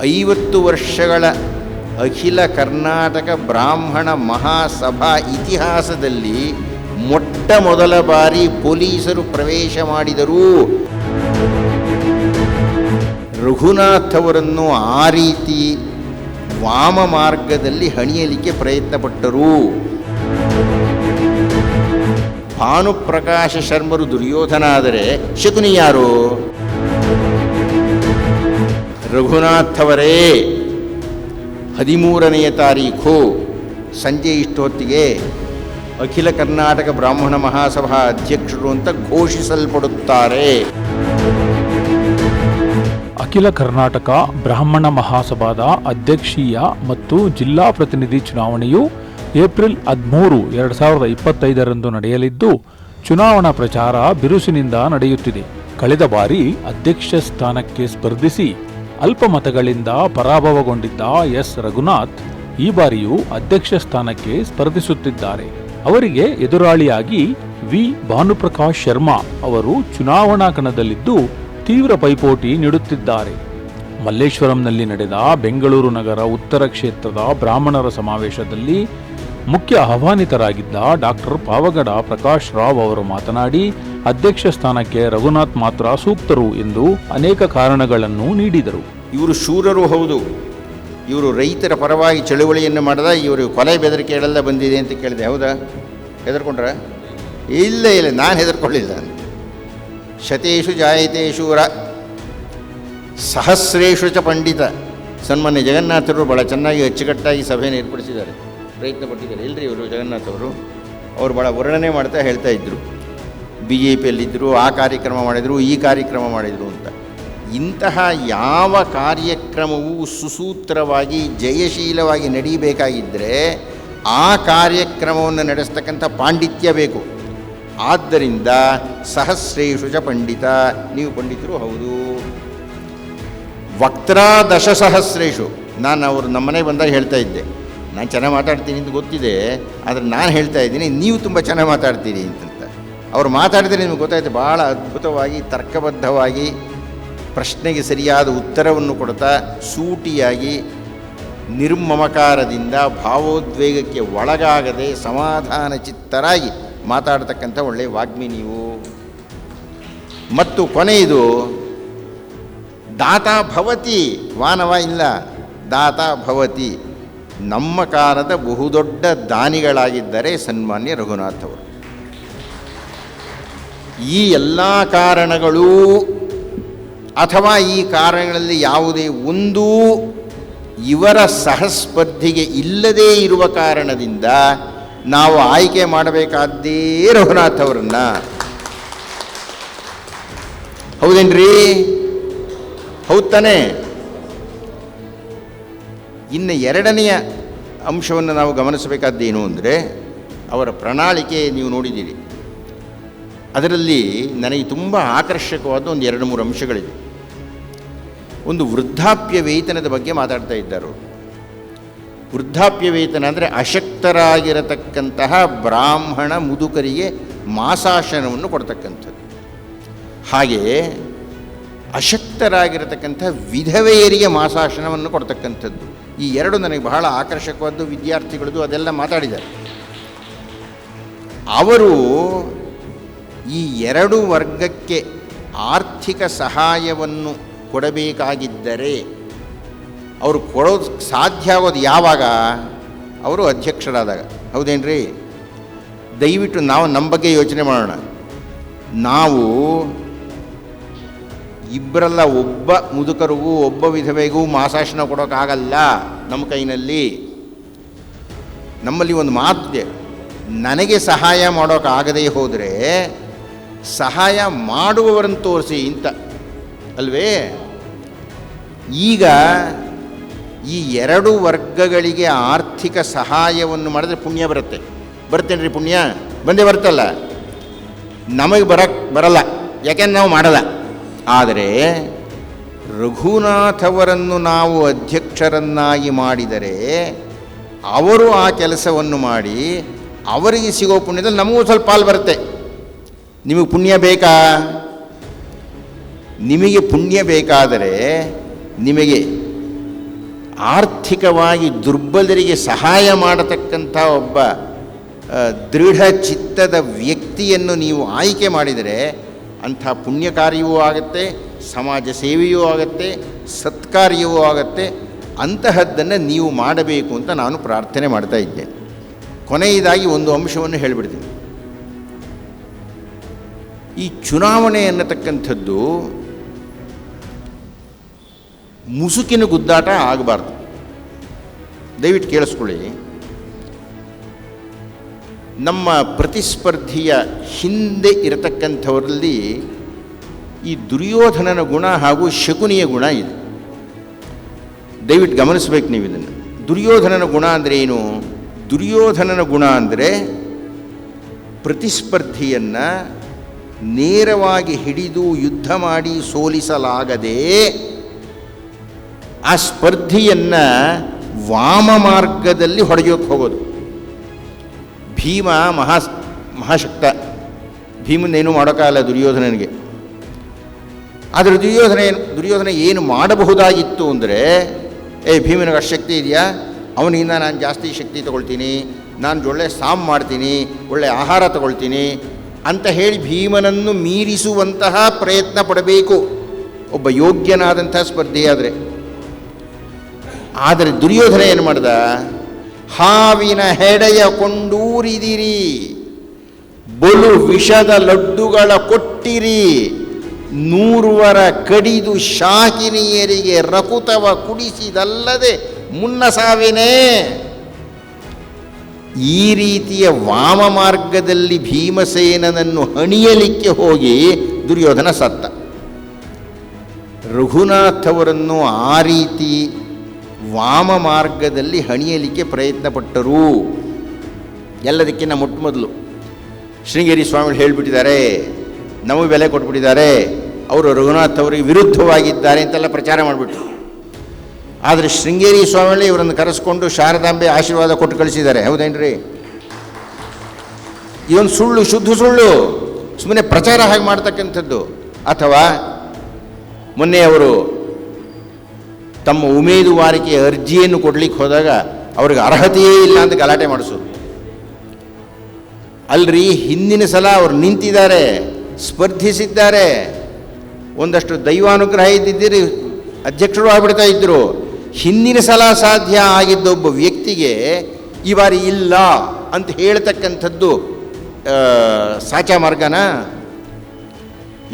ಐವತ್ತು ವರ್ಷಗಳ ಅಖಿಲ ಕರ್ನಾಟಕ ಬ್ರಾಹ್ಮಣ ಮಹಾಸಭಾ ಇತಿಹಾಸದಲ್ಲಿ ಮೊಟ್ಟ ಮೊದಲ ಬಾರಿ ಪೊಲೀಸರು ಪ್ರವೇಶ ಮಾಡಿದರು ರಘುನಾಥ್ ಅವರನ್ನು ಆ ರೀತಿ ವಾಮ ಮಾರ್ಗದಲ್ಲಿ ಹಣಿಯಲಿಕ್ಕೆ ಪ್ರಯತ್ನಪಟ್ಟರು. ಭಾನುಪ್ರಕಾಶ ಶರ್ಮರು ದುರ್ಯೋಧನ ಆದರೆ ಶಕುನಿ ಯಾರು? ರಘುನಾಥ್ ಅವರೇ ಹದಿಮೂರನೆಯ ತಾರೀಖು ಸಂಜೆ ಇಷ್ಟೊತ್ತಿಗೆ ಅಖಿಲ ಕರ್ನಾಟಕ ಬ್ರಾಹ್ಮಣ ಮಹಾಸಭಾ ಅಧ್ಯಕ್ಷರು ಅಂತ ಘೋಷಿಸಲ್ಪಡುತ್ತಾರೆ. ಅಖಿಲ ಕರ್ನಾಟಕ ಬ್ರಾಹ್ಮಣ ಮಹಾಸಭಾದ ಅಧ್ಯಕ್ಷೀಯ ಮತ್ತು ಜಿಲ್ಲಾ ಪ್ರತಿನಿಧಿ ಚುನಾವಣೆಯು ಏಪ್ರಿಲ್ ಹದಿಮೂರು, ಎರಡು ಸಾವಿರದ ಇಪ್ಪತ್ತೈದರಂದು ನಡೆಯಲಿದ್ದು, ಚುನಾವಣಾ ಪ್ರಚಾರ ಬಿರುಸಿನಿಂದ ನಡೆಯುತ್ತಿದೆ. ಕಳೆದ ಬಾರಿ ಅಧ್ಯಕ್ಷ ಸ್ಥಾನಕ್ಕೆ ಸ್ಪರ್ಧಿಸಿ ಅಲ್ಪ ಮತಗಳಿಂದ ಪರಾಭವಗೊಂಡಿದ್ದ ಎಸ್. ರಘುನಾಥ್ ಈ ಬಾರಿಯೂ ಅಧ್ಯಕ್ಷ ಸ್ಥಾನಕ್ಕೆ ಸ್ಪರ್ಧಿಸುತ್ತಿದ್ದಾರೆ. ಅವರಿಗೆ ಎದುರಾಳಿಯಾಗಿ ವಿ. ಭಾನುಪ್ರಕಾಶ್ ಶರ್ಮಾ ಅವರು ಚುನಾವಣಾ ಕಣದಲ್ಲಿದ್ದು ತೀವ್ರ ಪೈಪೋಟಿ ನೀಡುತ್ತಿದ್ದಾರೆ. ಮಲ್ಲೇಶ್ವರಂನಲ್ಲಿ ನಡೆದ ಬೆಂಗಳೂರು ನಗರ ಉತ್ತರ ಕ್ಷೇತ್ರದ ಬ್ರಾಹ್ಮಣರ ಸಮಾವೇಶದಲ್ಲಿ ಮುಖ್ಯ ಆಹ್ವಾನಿತರಾಗಿದ್ದ ಡಾಕ್ಟರ್ ಪಾವಗಡ ಪ್ರಕಾಶ್ ರಾವ್ ಅವರು ಮಾತನಾಡಿ, ಅಧ್ಯಕ್ಷ ಸ್ಥಾನಕ್ಕೆ ರಘುನಾಥ್ ಮಾತ್ರ ಸೂಕ್ತರು ಎಂದು ಅನೇಕ ಕಾರಣಗಳನ್ನು ನೀಡಿದರು. ಇವರು ಶೂರರು ಹೌದು. ಇವರು ರೈತರ ಪರವಾಗಿ ಚಳುವಳಿಯನ್ನು ಮಾಡಿದ, ಇವರು ಕೊಲೆ ಬೆದರಿಕೆಗಳೆಲ್ಲ ಬಂದಿದೆ ಅಂತ ಕೇಳಿದೆ. ಹೌದಾ? ಹೆದರ್ಕೊಂಡ್ರ? ಇಲ್ಲ ಇಲ್ಲ, ನಾನು ಹೆದರ್ಕೊಳ್ಳಿಲ್ಲ. ಶತೇಶು ಜಾಯತೇಶು ರ ಸಹಸ್ರೇಶು ಪಂಡಿತ. ಸನ್ಮಾನ್ಯ ಜಗನ್ನಾಥರು ಭಾಳ ಚೆನ್ನಾಗಿ ಅಚ್ಚುಕಟ್ಟಾಗಿ ಸಭೆಯನ್ನು ಏರ್ಪಡಿಸಿದ್ದಾರೆ. ಪ್ರಯತ್ನ ಪಟ್ಟಿದ್ದಾರೆ ಇಲ್ಲರಿ ಇವರು? ಜಗನ್ನಾಥ್ ಅವರು. ಅವರು ಭಾಳ ವರ್ಣನೆ ಮಾಡ್ತಾ ಹೇಳ್ತಾ ಇದ್ದರು ಬಿ ಜೆ ಪಿಯಲ್ಲಿದ್ದರು ಆ ಕಾರ್ಯಕ್ರಮ ಮಾಡಿದರು, ಈ ಕಾರ್ಯಕ್ರಮ ಮಾಡಿದರು ಅಂತ. ಇಂತಹ ಯಾವ ಕಾರ್ಯಕ್ರಮವು ಸುಸೂತ್ರವಾಗಿ, ಜಯಶೀಲವಾಗಿ ನಡೀಬೇಕಾಗಿದ್ದರೆ ಆ ಕಾರ್ಯಕ್ರಮವನ್ನು ನಡೆಸ್ತಕ್ಕಂಥ ಪಾಂಡಿತ್ಯ ಬೇಕು. ಆದ್ದರಿಂದ ಸಹಸ್ರೇಷುಜ ಪಂಡಿತ, ನೀವು ಪಂಡಿತರು ಹೌದು. ವಕ್ತ್ರಾ ದಶ ಸಹಸ್ರೇಷು ನಾನು ಅವರು ನಮ್ಮನೆ ಬಂದಾಗ ಹೇಳ್ತಾ ಇದ್ದೆ. ನಾನು ಚೆನ್ನಾಗಿ ಮಾತಾಡ್ತೀನಿ ಅಂತ ಗೊತ್ತಿದೆ, ಆದರೆ ನಾನು ಹೇಳ್ತಾ ಇದ್ದೀನಿ, ನೀವು ತುಂಬ ಚೆನ್ನಾಗಿ ಮಾತಾಡ್ತೀರಿ ಅಂತ ಅವ್ರು ಮಾತಾಡಿದರೆ ನಿಮಗೆ ಗೊತ್ತಾಯ್ತು, ಭಾಳ ಅದ್ಭುತವಾಗಿ, ತರ್ಕಬದ್ಧವಾಗಿ, ಪ್ರಶ್ನೆಗೆ ಸರಿಯಾದ ಉತ್ತರವನ್ನು ಕೊಡ್ತಾ, ಸೂಟಿಯಾಗಿ, ನಿರ್ಮಮಕಾರದಿಂದ, ಭಾವೋದ್ವೇಗಕ್ಕೆ ಒಳಗಾಗದೆ, ಸಮಾಧಾನ ಚಿತ್ತರಾಗಿ ಮಾತಾಡ್ತಕ್ಕಂಥ ಒಳ್ಳೆಯ ವಾಗ್ಮಿ ನೀವು. ಮತ್ತು ಕೊನೆಯದು, ದಾತ ಭವತಿ, ವಾನವ ಇಲ್ಲ, ದಾತ ಭವತಿ. ನಮ್ಮ ಕಾಲದ ಬಹುದೊಡ್ಡ ದಾನಿಗಳಾಗಿದ್ದರೆ ಸನ್ಮಾನ್ಯ ರಘುನಾಥ್ ಅವರು. ಈ ಎಲ್ಲ ಕಾರಣಗಳೂ ಅಥವಾ ಈ ಕಾರಣಗಳಲ್ಲಿ ಯಾವುದೇ ಒಂದು ಇವರ ಸಹಸ್ಪರ್ಧಿಗೆ ಇಲ್ಲದೇ ಇರುವ ಕಾರಣದಿಂದ ನಾವು ಆಯ್ಕೆ ಮಾಡಬೇಕಾದ್ದೇ ರಘುನಾಥ್ ಅವರನ್ನು. ಹೌದೇನ್ರಿ? ಹೌದ್ ತಾನೇ? ಇನ್ನು ಎರಡನೆಯ ಅಂಶವನ್ನು ನಾವು ಗಮನಿಸಬೇಕಾದ್ದೇನು ಅಂದರೆ ಅವರ ಪ್ರಣಾಳಿಕೆ ನೀವು ನೋಡಿದ್ದೀರಿ. ಅದರಲ್ಲಿ ನನಗೆ ತುಂಬ ಆಕರ್ಷಕವಾದ ಒಂದು ಎರಡು ಮೂರು ಅಂಶಗಳಿವೆ. ಒಂದು ವೃದ್ಧಾಪ್ಯ ವೇತನದ ಬಗ್ಗೆ ಮಾತಾಡ್ತಾ ಇದ್ದರು ವೃದ್ಧಾಪ್ಯ ವೇತನ ಅಂದರೆ ಅಶಕ್ತರಾಗಿರತಕ್ಕಂತಹ ಬ್ರಾಹ್ಮಣ ಮುದುಕರಿಗೆ ಮಾಸಾಶನವನ್ನು ಕೊಡ್ತಕ್ಕಂಥದ್ದು. ಹಾಗೆಯೇ ಅಶಕ್ತರಾಗಿರತಕ್ಕಂಥ ವಿಧವೆಯರಿಗೆ ಮಾಸಾಶನವನ್ನು ಕೊಡ್ತಕ್ಕಂಥದ್ದು. ಈ ಎರಡು ನನಗೆ ಬಹಳ ಆಕರ್ಷಕವಾದ್ದು, ವಿದ್ಯಾರ್ಥಿಗಳದ್ದು, ಅದೆಲ್ಲ ಮಾತಾಡಿದ್ದಾರೆ. ಅವರು ಈ ಎರಡು ವರ್ಗಕ್ಕೆ ಆರ್ಥಿಕ ಸಹಾಯವನ್ನು ಕೊಡಬೇಕಾಗಿದ್ದರೆ, ಅವರು ಕೊಡೋದು ಸಾಧ್ಯ ಆಗೋದು ಯಾವಾಗ? ಅವರು ಅಧ್ಯಕ್ಷರಾದಾಗ. ಹೌದೇನ್ರಿ? ದಯವಿಟ್ಟು ನಾವು ನಮ್ಮ ಬಗ್ಗೆ ಯೋಚನೆ ಮಾಡೋಣ. ನಾವು ಇಬ್ಬರಲ್ಲ ಒಬ್ಬ ಮುದುಕರಿಗೂ, ಒಬ್ಬ ವಿಧವೆಗೂ ಮಾಸಾಶನ ಕೊಡೋಕ್ಕಾಗಲ್ಲ ನಮ್ಮ ಕೈನಲ್ಲಿ. ನಮ್ಮಲ್ಲಿ ಒಂದು ಮಾತಿದೆ ನನಗೆ ಸಹಾಯ ಮಾಡೋಕ್ಕಾಗದೇ ಹೋದರೆ ಸಹಾಯ ಮಾಡುವವರನ್ನು ತೋರಿಸಿ ಇಂತ ಅಲ್ವೇ? ಈಗ ಈ ಎರಡು ವರ್ಗಗಳಿಗೆ ಆರ್ಥಿಕ ಸಹಾಯವನ್ನು ಮಾಡಿದ್ರೆ ಪುಣ್ಯ ಬರುತ್ತೆ. ಬರ್ತೇನೆ ಪುಣ್ಯ? ಬಂದೇ ಬರ್ತಲ್ಲ ನಮಗೆ ಬರಕ್ಕೆ ಬರಲ್ಲ. ಯಾಕೆಂದ್ರೆ ನಾವು ಮಾಡಲ್ಲ. ಆದರೆ ರಘುನಾಥವರನ್ನು ನಾವು ಅಧ್ಯಕ್ಷರನ್ನಾಗಿ ಮಾಡಿದರೆ ಅವರು ಆ ಕೆಲಸವನ್ನು ಮಾಡಿ ಅವರಿಗೆ ಸಿಗೋ ಪುಣ್ಯದಲ್ಲಿ ನಮಗೂ ಸ್ವಲ್ಪ ಪಾಲು ಬರುತ್ತೆ. ನಿಮಗೆ ಪುಣ್ಯ ಬೇಕಾ? ನಿಮಗೆ ಪುಣ್ಯ ಬೇಕಾದರೆ ನಿಮಗೆ ಆರ್ಥಿಕವಾಗಿ ದುರ್ಬಲರಿಗೆ ಸಹಾಯ ಮಾಡತಕ್ಕಂಥ ಒಬ್ಬ ದೃಢ ಚಿತ್ತದ ವ್ಯಕ್ತಿಯನ್ನು ನೀವು ಆಯ್ಕೆ ಮಾಡಿದರೆ ಅಂಥ ಪುಣ್ಯ ಕಾರ್ಯವೂ ಆಗುತ್ತೆ, ಸಮಾಜ ಸೇವೆಯೂ ಆಗುತ್ತೆ, ಸತ್ಕಾರ್ಯವೂ ಆಗುತ್ತೆ. ಅಂತಹದ್ದನ್ನು ನೀವು ಮಾಡಬೇಕು ಅಂತ ನಾನು ಪ್ರಾರ್ಥನೆ ಮಾಡ್ತಾ ಇದ್ದೇನೆ ಕೊನೆಯದಾಗಿ ಒಂದು ಅಂಶವನ್ನು ಹೇಳಿಬಿಡ್ತೀನಿ. ಈ ಚುನಾವಣೆ ಅನ್ನತಕ್ಕಂಥದ್ದು ಮುಸುಕಿನ ಗುದ್ದಾಟ ಆಗಬಾರ್ದು. ದಯವಿಟ್ಟು ಕೇಳಿಸ್ಕೊಳ್ಳಿ. ನಮ್ಮ ಪ್ರತಿಸ್ಪರ್ಧಿಯ ಹಿಂದೆ ಇರತಕ್ಕಂಥವರಲ್ಲಿ ಈ ದುರ್ಯೋಧನನ ಗುಣ ಹಾಗೂ ಶಕುನಿಯ ಗುಣ ಇದೆ. ದಯವಿಟ್ಟು ಗಮನಿಸ್ಬೇಕು ನೀವು ಇದನ್ನು. ದುರ್ಯೋಧನನ ಗುಣ ಅಂದರೆ ಏನು? ದುರ್ಯೋಧನನ ಗುಣ ಅಂದರೆ ಪ್ರತಿಸ್ಪರ್ಧಿಯನ್ನು ನೇರವಾಗಿ ಹಿಡಿದು ಯುದ್ಧ ಮಾಡಿ ಸೋಲಿಸಲಾಗದೆ ಆ ಸ್ಪರ್ಧಿಯನ್ನು ವಾಮ ಮಾರ್ಗದಲ್ಲಿ ಹೊಡೆಯೋಕ್ಕೆ ಹೋಗೋದು. ಭೀಮ ಮಹಾ ಮಹಾಶಕ್ತ. ಭೀಮನ್ನೇನು ಮಾಡೋಕ್ಕಾಗಲ್ಲ ದುರ್ಯೋಧನನಿಗೆ. ಆದರೆ ದುರ್ಯೋಧನ ಏನು ದುರ್ಯೋಧನ ಏನು ಮಾಡಬಹುದಾಗಿತ್ತು ಅಂದರೆ, ಏ ಭೀಮನಿಗೆ ಅಷ್ಟು ಶಕ್ತಿ ಇದೆಯಾ? ಅವನಿಂದ ನಾನು ಜಾಸ್ತಿ ಶಕ್ತಿ ತಗೊಳ್ತೀನಿ, ನಾನು ಒಳ್ಳೆ ಸಾಮ್ ಮಾಡ್ತೀನಿ, ಒಳ್ಳೆ ಆಹಾರ ತಗೊಳ್ತೀನಿ ಅಂತ ಹೇಳಿ ಭೀಮನನ್ನು ಮೀರಿಸುವಂತಹ ಪ್ರಯತ್ನ ಪಡಬೇಕು. ಒಬ್ಬ ಯೋಗ್ಯನಾದಂಥ ಸ್ಪರ್ಧೆಯಾದರೆ. ಆದರೆ ದುರ್ಯೋಧನ ಏನು ಮಾಡ್ದ? ಹಾವಿನ ಹೆಡೆಯ ಕೊಂಡೂರಿದಿರಿ. ಬಲು ವಿಷದ ಲಡ್ಡುಗಳ ಕೊಟ್ಟಿರಿ. ನೂರುವರ ಕಡಿದು ಶಾಕಿನಿಯರಿಗೆ ರಕುತವ ಕುಡಿಸಿದಲ್ಲದೆ ಮುನ್ನ ಸಾವಿನೇ. ಈ ರೀತಿಯ ವಾಮ ಮಾರ್ಗದಲ್ಲಿ ಭೀಮಸೇನನನ್ನು ಹಣಿಯಲಿಕ್ಕೆ ಹೋಗಿ ದುರ್ಯೋಧನ ಸತ್ತ. ರಘುನಾಥವರನ್ನು ಆ ರೀತಿ ವಾಮ ಮಾರ್ಗದಲ್ಲಿ ಹಣಿಯಲಿಕ್ಕೆ ಪ್ರಯತ್ನ ಪಟ್ಟರು ಎಲ್ಲದಕ್ಕಿಂತ ಮೊಟ್ಟ ಮೊದಲು ಶೃಂಗೇರಿ ಸ್ವಾಮಿಗಳು ಹೇಳಿಬಿಟ್ಟಿದ್ದಾರೆ, ನಮಗೆ ಬೆಲೆ ಕೊಟ್ಬಿಟ್ಟಿದ್ದಾರೆ, ಅವರು ರಘುನಾಥ್ ಅವರಿಗೆ ವಿರುದ್ಧವಾಗಿದ್ದಾರೆ ಅಂತೆಲ್ಲ ಪ್ರಚಾರ ಮಾಡಿಬಿಟ್ರು. ಆದರೆ ಶೃಂಗೇರಿ ಸ್ವಾಮಿಗಳೇ ಇವರನ್ನು ಕರೆಸ್ಕೊಂಡು ಶಾರದಾಂಬೆ ಆಶೀರ್ವಾದ ಕೊಟ್ಟು ಕಳಿಸಿದ್ದಾರೆ. ಹೌದೇನ್ರಿ? ಇದೊಂದು ಸುಳ್ಳು, ಶುದ್ಧ ಸುಳ್ಳು ಸುಮ್ಮನೆ ಪ್ರಚಾರ ಹಾಗೆ ಮಾಡ್ತಕ್ಕಂಥದ್ದು. ಅಥವಾ ಮೊನ್ನೆ ಅವರು ತಮ್ಮ ಉಮೇದುವಾರಿಕೆಯ ಅರ್ಜಿಯನ್ನು ಕೊಡ್ಲಿಕ್ಕೆ ಹೋದಾಗ ಅವ್ರಿಗೆ ಅರ್ಹತೆಯೇ ಇಲ್ಲ ಅಂತ ಗಲಾಟೆ ಮಾಡಿಸೋದು ಅಲ್ರಿ, ಹಿಂದಿನ ಸಲ ಅವ್ರು ನಿಂತಿದ್ದಾರೆ, ಸ್ಪರ್ಧಿಸಿದ್ದಾರೆ. ಒಂದಷ್ಟು ದೈವಾನುಗ್ರಹ ಇದ್ದಿದ್ದೀರಿ, ಅಧ್ಯಕ್ಷರು ಆಗ್ಬಿಡ್ತಾ ಇದ್ದರು ಹಿಂದಿನ ಸಲ ಸಾಧ್ಯ ಆಗಿದ್ದ ಒಬ್ಬ ವ್ಯಕ್ತಿಗೆ ಈ ಬಾರಿ ಇಲ್ಲ ಅಂತ ಹೇಳ್ತಕ್ಕಂಥದ್ದು ಸಾಚಾ ಮಾರ್ಗನ?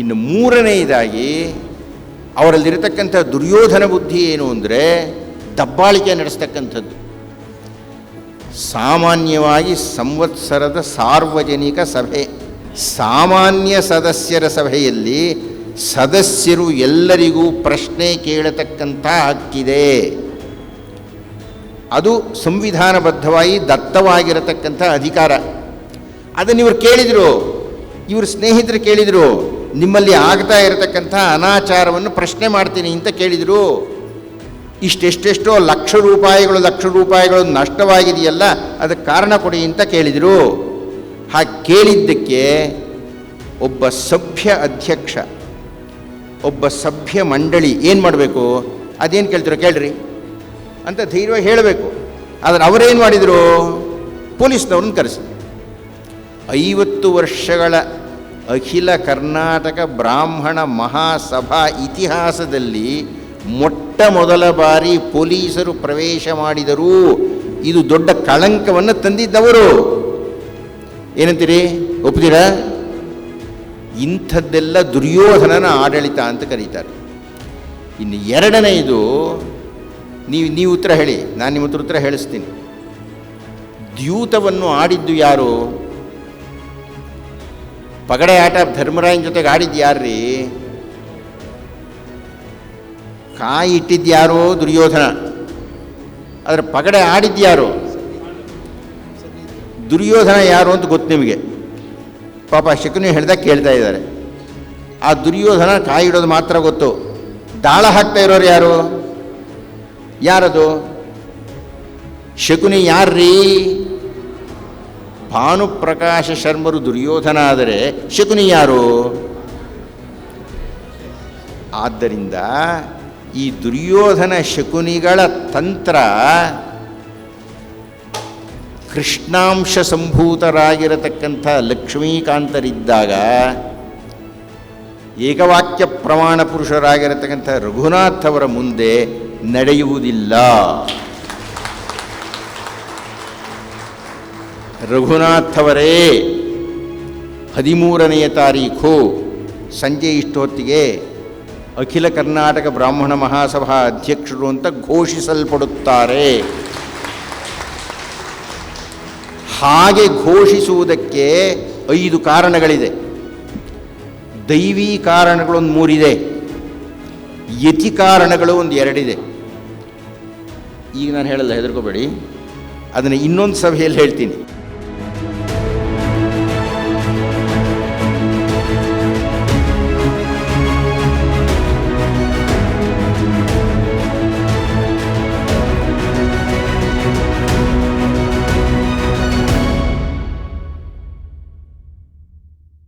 ಇನ್ನು ಮೂರನೆಯದಾಗಿ ಅವರಲ್ಲಿರತಕ್ಕಂಥ ದುರ್ಯೋಧನ ಬುದ್ಧಿ ಏನು ಅಂದರೆ ದಬ್ಬಾಳಿಕೆ ನಡೆಸ್ತಕ್ಕಂಥದ್ದು. ಸಾಮಾನ್ಯವಾಗಿ ಸಂವತ್ಸರದ ಸಾರ್ವಜನಿಕ ಸಭೆ, ಸಾಮಾನ್ಯ ಸದಸ್ಯರ ಸಭೆಯಲ್ಲಿ ಸದಸ್ಯರು ಎಲ್ಲರಿಗೂ ಪ್ರಶ್ನೆ ಕೇಳತಕ್ಕಂಥ ಹಕ್ಕಿದೆ. ಅದು ಸಂವಿಧಾನಬದ್ಧವಾಗಿ ದತ್ತವಾಗಿರತಕ್ಕಂಥ ಅಧಿಕಾರ. ಅದನ್ನು ಇವರು ಕೇಳಿದರು, ಇವರು ಸ್ನೇಹಿತರು ಕೇಳಿದರು ನಿಮ್ಮಲ್ಲಿ ಆಗ್ತಾ ಇರತಕ್ಕಂಥ ಅನಾಚಾರವನ್ನು ಪ್ರಶ್ನೆ ಮಾಡ್ತೀನಿ ಅಂತ ಕೇಳಿದರು. ಇಷ್ಟೆಷ್ಟೆಷ್ಟೋ ಲಕ್ಷ ರೂಪಾಯಿಗಳು ಲಕ್ಷ ರೂಪಾಯಿಗಳು ನಷ್ಟವಾಗಿದೆಯಲ್ಲ, ಅದಕ್ಕೆ ಕಾರಣ ಕೊಡಿ ಅಂತ ಕೇಳಿದರು. ಹಾಗೆ ಕೇಳಿದ್ದಕ್ಕೆ ಒಬ್ಬ ಸಭ್ಯ ಅಧ್ಯಕ್ಷ, ಒಬ್ಬ ಸಭ್ಯ ಮಂಡಳಿ ಏನು ಮಾಡಬೇಕು? ಅದೇನು ಕೇಳ್ತಿರೋ ಕೇಳ್ರಿ. ಅಂತ ಧೈರ್ಯ ಹೇಳಬೇಕು. ಆದರೆ ಅವರೇನು ಮಾಡಿದರು? ಪೊಲೀಸ್ನವ್ರನ್ನ ಕರೆಸಿ ಐವತ್ತು ವರ್ಷಗಳ ಅಖಿಲ ಕರ್ನಾಟಕ ಬ್ರಾಹ್ಮಣ ಮಹಾಸಭಾ ಇತಿಹಾಸದಲ್ಲಿ ಮೊಟ್ಟ ಮೊದಲ ಬಾರಿ ಪೊಲೀಸರು ಪ್ರವೇಶ ಮಾಡಿದರು ಇದು ದೊಡ್ಡ ಕಳಂಕವನ್ನು ತಂದಿದ್ದವರು. ಏನಂತೀರಿ? ಒಪ್ತೀರಾ ಇಂಥದ್ದೆಲ್ಲ ದುರ್ಯೋಧನನ ಆಡಳಿತ ಅಂತ ಕರೀತಾರೆ. ಇನ್ನು ಎರಡನೆಯದು, ನೀವು ನೀವು ಉತ್ತರ ಹೇಳಿ, ನಾನು ನಿಮ್ಮ ಉತ್ತರ ಹೇಳಿಸ್ತೀನಿ. ದ್ಯೂತವನ್ನು ಆಡಿದ್ದು ಯಾರು? ಪಗಡೆ ಆಟ ಧರ್ಮರಾಯನ ಜೊತೆಗೆ ಆಡಿದ್ದು ಯಾರ್ರೀ ಕಾಯಿ ಯಾರೋ ದುರ್ಯೋಧನ? ಅದರ ಪಗಡೆ ಆಡಿದ್ದು ಯಾರು ದುರ್ಯೋಧನ ಯಾರು ಅಂತ ಗೊತ್ತು ನಿಮಗೆ. ಪಾಪ ಶಕುನಿ ಹೇಳ್ದಾಗ ಕೇಳ್ತಾ ಇದ್ದಾರೆ. ಆ ದುರ್ಯೋಧನ ಕಾಯಿ ಇಡೋದು ಮಾತ್ರ ಗೊತ್ತು. ದಾಳ ಹಾಕ್ತಾ ಇರೋರು ಯಾರು? ಯಾರದು? ಶಕುನಿ ಯಾರ್ರೀ? ಭಾನುಪ್ರಕಾಶ ಶರ್ಮರು ದುರ್ಯೋಧನ ಆದರೆ ಶಕುನಿ ಯಾರು? ಆದ್ದರಿಂದ ಈ ದುರ್ಯೋಧನ ಶಕುನಿಗಳ ತಂತ್ರ ಕೃಷ್ಣಾಂಶ ಸಂಭೂತರಾಗಿರತಕ್ಕಂಥ ಲಕ್ಷ್ಮೀಕಾಂತರಿದ್ದಾಗ ಏಕವಾಕ್ಯ ಪ್ರಮಾಣ ಪುರುಷರಾಗಿರತಕ್ಕಂಥ ರಘುನಾಥ್ ಮುಂದೆ ನಡೆಯುವುದಿಲ್ಲ. ರಘುನಾಥ್ ಅವರೇ, ಹದಿಮೂರನೆಯ ತಾರೀಖು ಸಂಜೆ ಇಷ್ಟೊತ್ತಿಗೆ ಅಖಿಲ ಕರ್ನಾಟಕ ಬ್ರಾಹ್ಮಣ ಮಹಾಸಭಾ ಅಧ್ಯಕ್ಷರು ಅಂತ ಘೋಷಿಸಲ್ಪಡುತ್ತಾರೆ. ಹಾಗೆ ಘೋಷಿಸುವುದಕ್ಕೆ ಐದು ಕಾರಣಗಳಿದೆ. ದೈವಿ ಕಾರಣಗಳೊಂದು ಮೂರಿದೆ. ಯತಿ ಕಾರಣಗಳು ಒಂದು ಎರಡಿದೆ. ಈಗ ನಾನು ಹೇಳಲ್ಲ, ಹೆದರ್ಕೋಬೇಡಿ. ಅದನ್ನು ಇನ್ನೊಂದು ಸಭೆಯಲ್ಲಿ ಹೇಳ್ತೀನಿ.